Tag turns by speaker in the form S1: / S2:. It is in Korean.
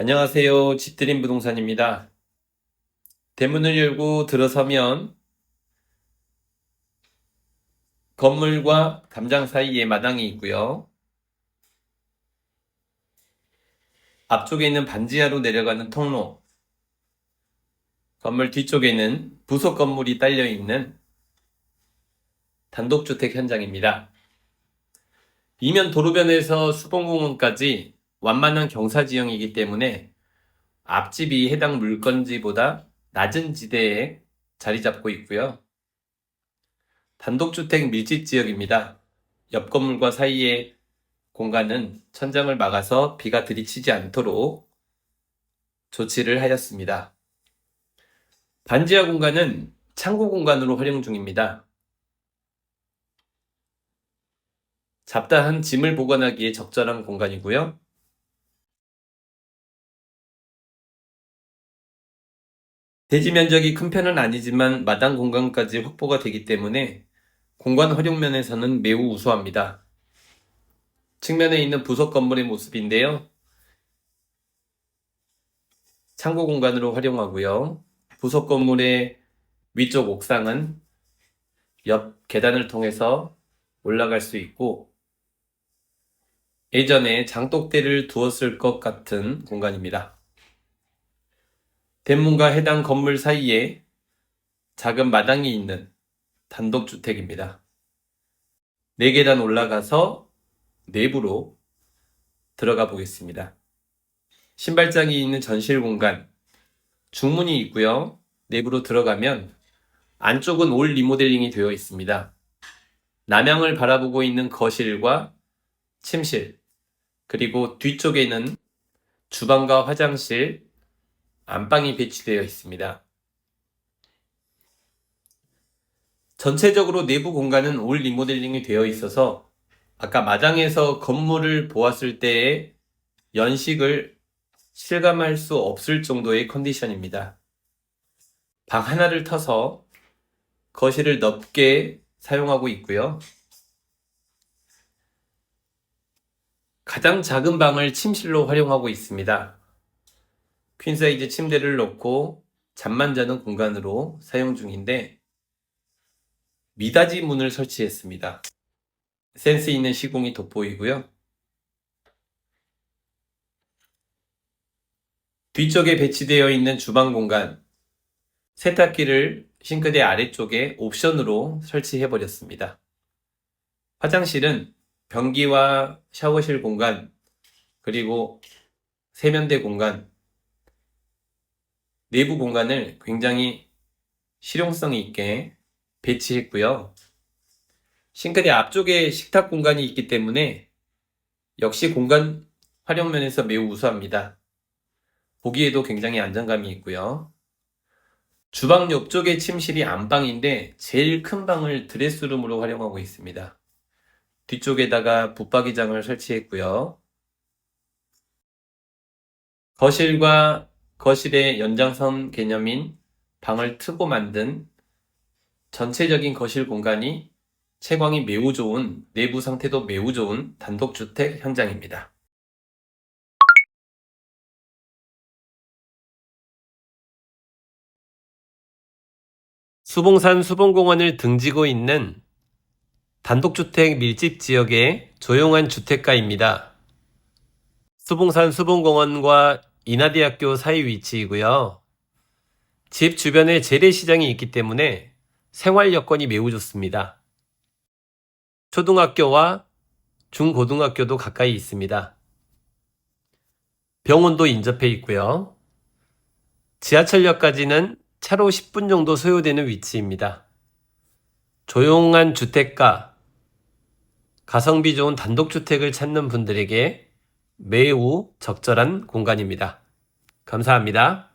S1: 안녕하세요. 집드림 부동산입니다. 대문을 열고 들어서면 건물과 담장 사이에 마당이 있고요. 앞쪽에 있는 반지하로 내려가는 통로, 건물 뒤쪽에는 부속 건물이 딸려 있는 단독주택 현장입니다. 이면 도로변에서 수봉공원까지 완만한 경사지형이기 때문에 앞집이 해당 물건지보다 낮은 지대에 자리 잡고 있고요. 단독주택 밀집 지역입니다. 옆 건물과 사이의 공간은 천장을 막아서 비가 들이치지 않도록 조치를 하였습니다. 반지하 공간은 창고 공간으로 활용 중입니다. 잡다한 짐을 보관하기에 적절한 공간이고요. 대지 면적이 큰 편은 아니지만 마당 공간까지 확보가 되기 때문에 공간 활용 면에서는 매우 우수합니다. 측면에 있는 부속 건물의 모습인데요. 창고 공간으로 활용하고요. 부속 건물의 위쪽 옥상은 옆 계단을 통해서 올라갈 수 있고 예전에 장독대를 두었을 것 같은 공간입니다. 대문과 해당 건물 사이에 작은 마당이 있는 단독주택입니다. 4계단 올라가서 내부로 들어가 보겠습니다. 신발장이 있는 전실 공간, 중문이 있고요. 내부로 들어가면 안쪽은 올 리모델링이 되어 있습니다. 남향을 바라보고 있는 거실과 침실, 그리고 뒤쪽에는 주방과 화장실, 안방이 배치되어 있습니다. 전체적으로 내부 공간은 올 리모델링이 되어 있어서 아까 마당에서 건물을 보았을 때의 연식을 실감할 수 없을 정도의 컨디션입니다. 방 하나를 터서 거실을 넓게 사용하고 있고요. 가장 작은 방을 침실로 활용하고 있습니다. 퀸사이즈 침대를 놓고 잠만 자는 공간으로 사용 중인데 미닫이 문을 설치했습니다. 센스 있는 시공이 돋보이고요. 뒤쪽에 배치되어 있는 주방 공간, 세탁기를 싱크대 아래쪽에 옵션으로 설치해 버렸습니다. 화장실은 변기와 샤워실 공간, 그리고 세면대 공간, 내부 공간을 굉장히 실용성 있게 배치했고요. 싱크대 앞쪽에 식탁 공간이 있기 때문에 역시 공간 활용 면에서 매우 우수합니다. 보기에도 굉장히 안정감이 있고요. 주방 옆쪽의 침실이 안방인데 제일 큰 방을 드레스룸으로 활용하고 있습니다. 뒤쪽에다가 붙박이장을 설치했고요. 거실과 거실의 연장선 개념인 방을 트고 만든 전체적인 거실 공간이 채광이 매우 좋은, 내부 상태도 매우 좋은 단독주택 현장입니다. 수봉산 수봉공원을 등지고 있는 단독주택 밀집 지역의 조용한 주택가입니다. 수봉산 수봉공원과 인하대학교 사이 위치이고요. 집 주변에 재래시장이 있기 때문에 생활 여건이 매우 좋습니다. 초등학교와 중고등학교도 가까이 있습니다. 병원도 인접해 있고요. 지하철역까지는 차로 10분 정도 소요되는 위치입니다. 조용한 주택가, 가성비 좋은 단독주택을 찾는 분들에게 매우 적절한 공간입니다. 감사합니다.